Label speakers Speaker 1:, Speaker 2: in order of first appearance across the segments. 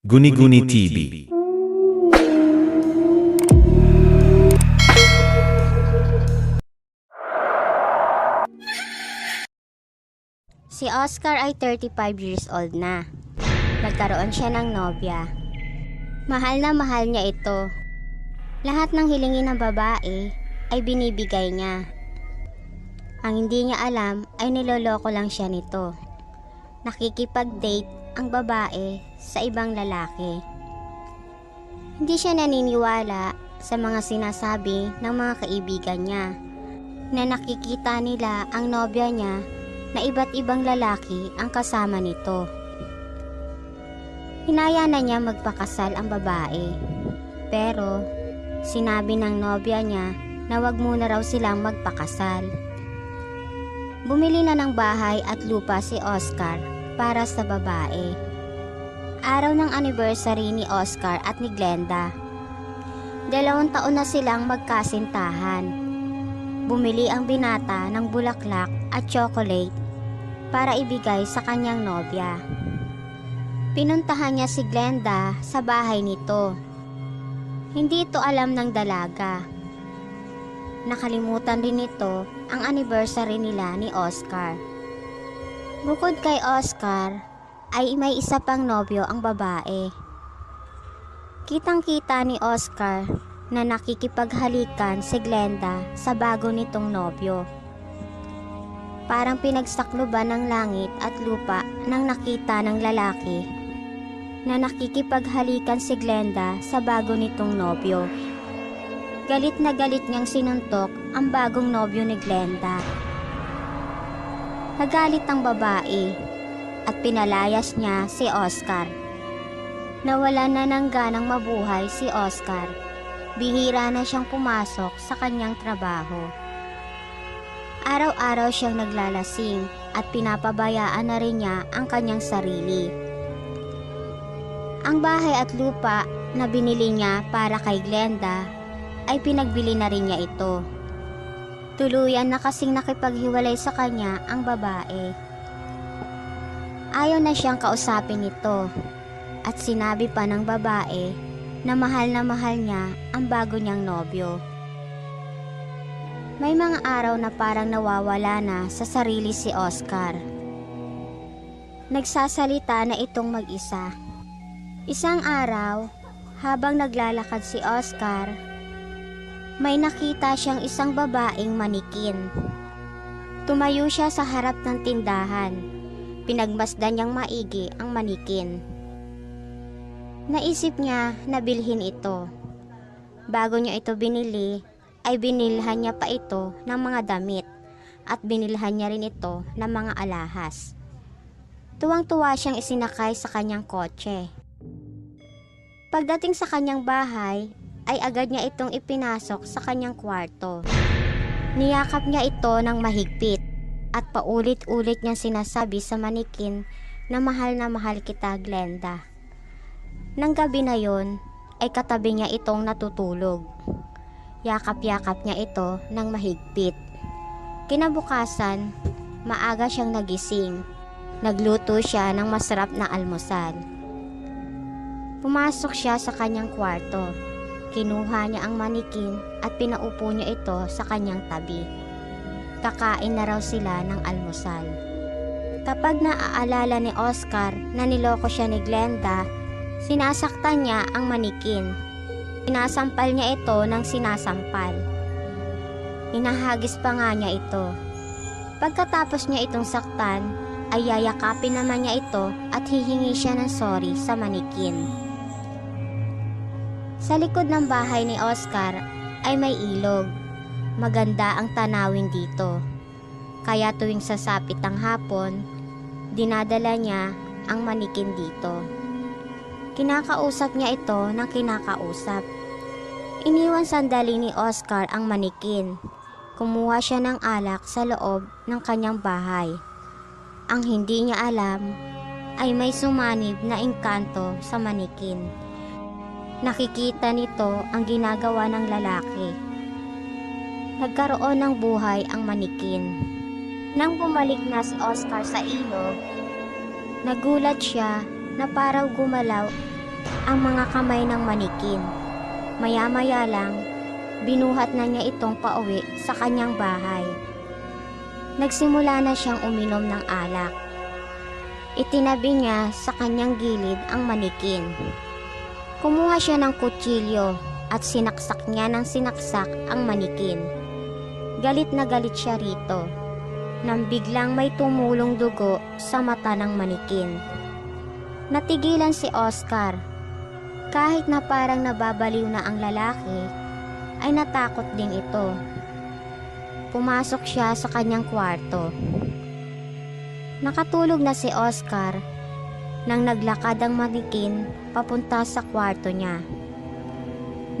Speaker 1: Guni-Guni TV.
Speaker 2: Si Oscar ay 35 years old na. Nagkaroon siya ng nobya. Mahal na mahal niya ito. Lahat ng hilingin ng babae ay binibigay niya. Ang hindi niya alam ay niloloko lang siya nito. Nakikipag-date ang babae sa ibang lalaki. Hindi siya naniniwala sa mga sinasabi ng mga kaibigan niya na nakikita nila ang nobya niya na iba't ibang lalaki ang kasama nito. Hinaya na niya magpakasal ang babae. Pero sinabi ng nobya niya na wag muna raw silang magpakasal. Bumili na ng bahay at lupa si Oscar para sa babae. Araw ng anniversary ni Oscar at ni Glenda. Dalawang taon na silang magkasintahan. Bumili ang binata ng bulaklak at chocolate para ibigay sa kanyang nobya. Pinuntahan niya si Glenda sa bahay nito. Hindi ito alam ng dalaga. Nakalimutan rin nito ang anniversary nila ni Oscar. Bukod kay Oscar, ay may isa pang nobyo ang babae. Kitang-kita ni Oscar na nakikipaghalikan si Glenda sa bago nitong nobyo. Parang pinagsakluban ng langit at lupa nang nakita ng lalaki na nakikipaghalikan si Glenda sa bago nitong nobyo. Galit na galit niyang sinuntok ang bagong nobyo ni Glenda. Nagalit ang babae at pinalayas niya si Oscar. Nawala na ng ganang mabuhay si Oscar. Bihira na siyang pumasok sa kanyang trabaho. Araw-araw siyang naglalasing at pinapabayaan na rin niya ang kanyang sarili. Ang bahay at lupa na binili niya para kay Glenda ay pinagbili na rin niya ito. Tuluyan na kasing nakipaghiwalay sa kanya ang babae. Ayaw na siyang kausapin ito at sinabi pa ng babae na mahal na mahal niya ang bago niyang nobyo. May mga araw na parang nawawala na sa sarili si Oscar. Nagsasalita na itong mag-isa. Isang araw, habang naglalakad si Oscar, may nakita siyang isang babaeng manikin. Tumayo siya sa harap ng tindahan. Pinagmasdan niyang maigi ang manikin. Naisip niya na bilhin ito. Bago niya ito binili, ay binilhan niya pa ito ng mga damit at binilhan niya rin ito ng mga alahas. Tuwang-tuwa siyang isinakay sa kanyang kotse. Pagdating sa kanyang bahay, ay agad niya itong ipinasok sa kanyang kwarto. Niyakap niya ito ng mahigpit at paulit-ulit niyang sinasabi sa manikin na mahal na mahal kita, Glenda. Nang gabi na yon, ay katabi niya itong natutulog. Yakap-yakap niya ito ng mahigpit. Kinabukasan, maaga siyang nagising. Nagluto siya ng masarap na almusal. Pumasok siya sa kanyang kwarto. Kinuha niya ang manikin at pinaupo niya ito sa kanyang tabi. Kakain na raw sila ng almusal. Kapag naaalala ni Oscar na niloko siya ni Glenda, sinasaktan niya ang manikin. Sinasampal niya ito ng sinasampal. Hinahagis pa nga niya ito. Pagkatapos niya itong saktan, ay yayakapin naman niya ito at hihingi siya ng sorry sa manikin. Sa likod ng bahay ni Oscar ay may ilog. Maganda ang tanawin dito. Kaya tuwing sasapit ang hapon, dinadala niya ang manikin dito. Kinakausap niya ito ng kinakausap. Iniwan sandali ni Oscar ang manikin. Kumuha siya ng alak sa loob ng kanyang bahay. Ang hindi niya alam ay may sumanib na engkanto sa manikin. Nakikita nito ang ginagawa ng lalaki. Nagkaroon ng buhay ang manikin. Nang bumalik na si Oscar sa ilog, nagulat siya na parang gumalaw ang mga kamay ng manikin. Maya-maya lang, binuhat na niya itong pauwi sa kanyang bahay. Nagsimula na siyang uminom ng alak. Itinabi niya sa kanyang gilid ang manikin. Kumuha siya ng kutsilyo at sinaksak niya ng sinaksak ang manikin. Galit na galit siya rito nang biglang may tumulong dugo sa mata ng manikin. Natigilan si Oscar. Kahit na parang nababaliw na ang lalaki, ay natakot din ito. Pumasok siya sa kanyang kwarto. Nakatulog na si Oscar nang naglakad ang manikin papunta sa kwarto niya.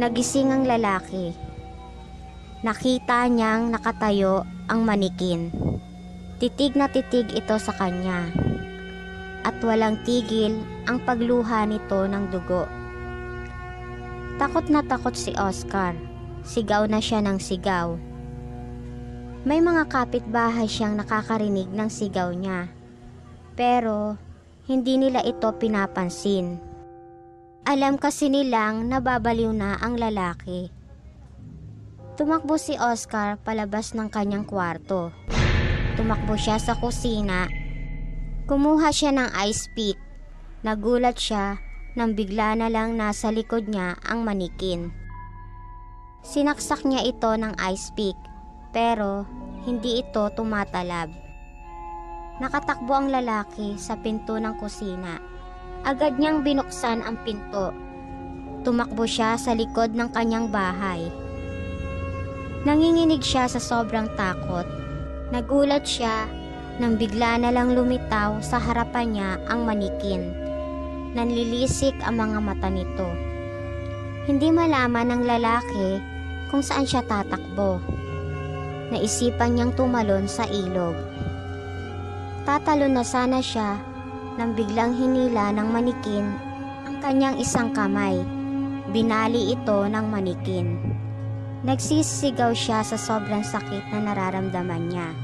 Speaker 2: Nagising ang lalaki. Nakita niyang nakatayo ang manikin. Titig na titig ito sa kanya. At walang tigil ang pagluha nito ng dugo. Takot na takot si Oscar. Sigaw na siya ng sigaw. May mga kapitbahay siyang nakakarinig ng sigaw niya. Pero hindi nila ito pinapansin. Alam kasi nilang nababaliw na ang lalaki. Tumakbo si Oscar palabas ng kanyang kwarto. Tumakbo siya sa kusina. Kumuha siya ng ice pick. Nagulat siya nang bigla na lang nasa likod niya ang manikin. Sinaksak niya ito ng ice pick pero hindi ito tumatalab. Nakatakbo ang lalaki sa pinto ng kusina. Agad niyang binuksan ang pinto. Tumakbo siya sa likod ng kanyang bahay. Nanginginig siya sa sobrang takot. Nagulat siya nang bigla na lang lumitaw sa harapan niya ang manikin. Nanlilisik ang mga mata nito. Hindi malaman ng lalaki kung saan siya tatakbo. Naisipan niyang tumalon sa ilog. Tatalon na sana siya nang biglang hinila ng manikin ang kanyang isang kamay. Binali ito ng manikin. Nagsisigaw siya sa sobrang sakit na nararamdaman niya.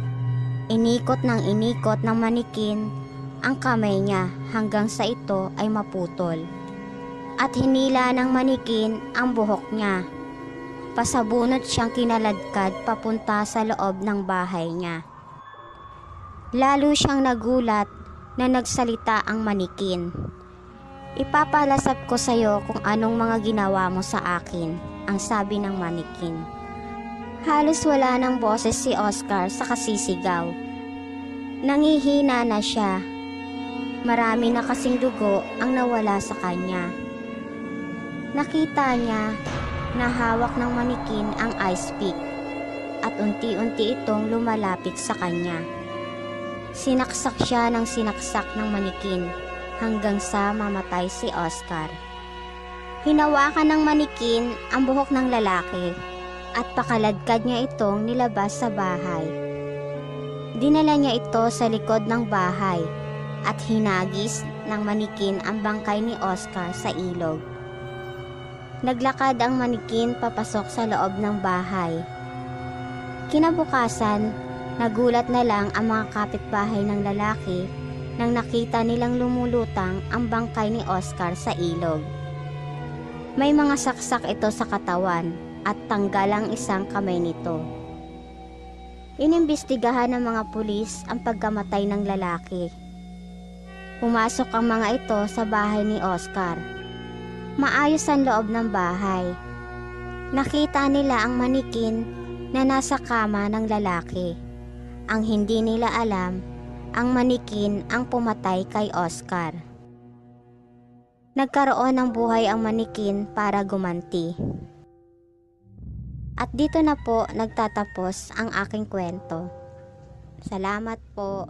Speaker 2: Inikot ng inikot ng manikin ang kamay niya hanggang sa ito ay maputol. At hinila ng manikin ang buhok niya. Pasabunot siyang kinaladkad papunta sa loob ng bahay niya. Lalo siyang nagulat na nagsalita ang manikin. Ipapalasap ko sa iyo kung anong mga ginawa mo sa akin, ang sabi ng manikin. Halos wala ng boses si Oscar sa kasisigaw. Nangihina na siya. Marami na kasing dugo ang nawala sa kanya. Nakita niya na hawak ng manikin ang ice pick at unti-unti itong lumalapit sa kanya. Sinaksak siya ng sinaksak ng manikin hanggang sa mamatay si Oscar. Hinawakan ng manikin ang buhok ng lalaki at pakaladkad niya itong nilabas sa bahay. Dinala niya ito sa likod ng bahay at hinagis ng manikin ang bangkay ni Oscar sa ilog. Naglakad ang manikin papasok sa loob ng bahay. Kinabukasan, nagulat na lang ang mga kapitbahay ng lalaki nang nakita nilang lumulutang ang bangkay ni Oscar sa ilog. May mga saksak ito sa katawan at tanggal ang isang kamay nito. Inimbestigahan ng mga pulis ang pagkamatay ng lalaki. Pumasok ang mga ito sa bahay ni Oscar. Maayos ang loob ng bahay. Nakita nila ang manikin na nasa kama ng lalaki. Ang hindi nila alam, ang manikin ang pumatay kay Oscar. Nagkaroon ng buhay ang manikin para gumanti. At dito na po nagtatapos ang aking kwento. Salamat po.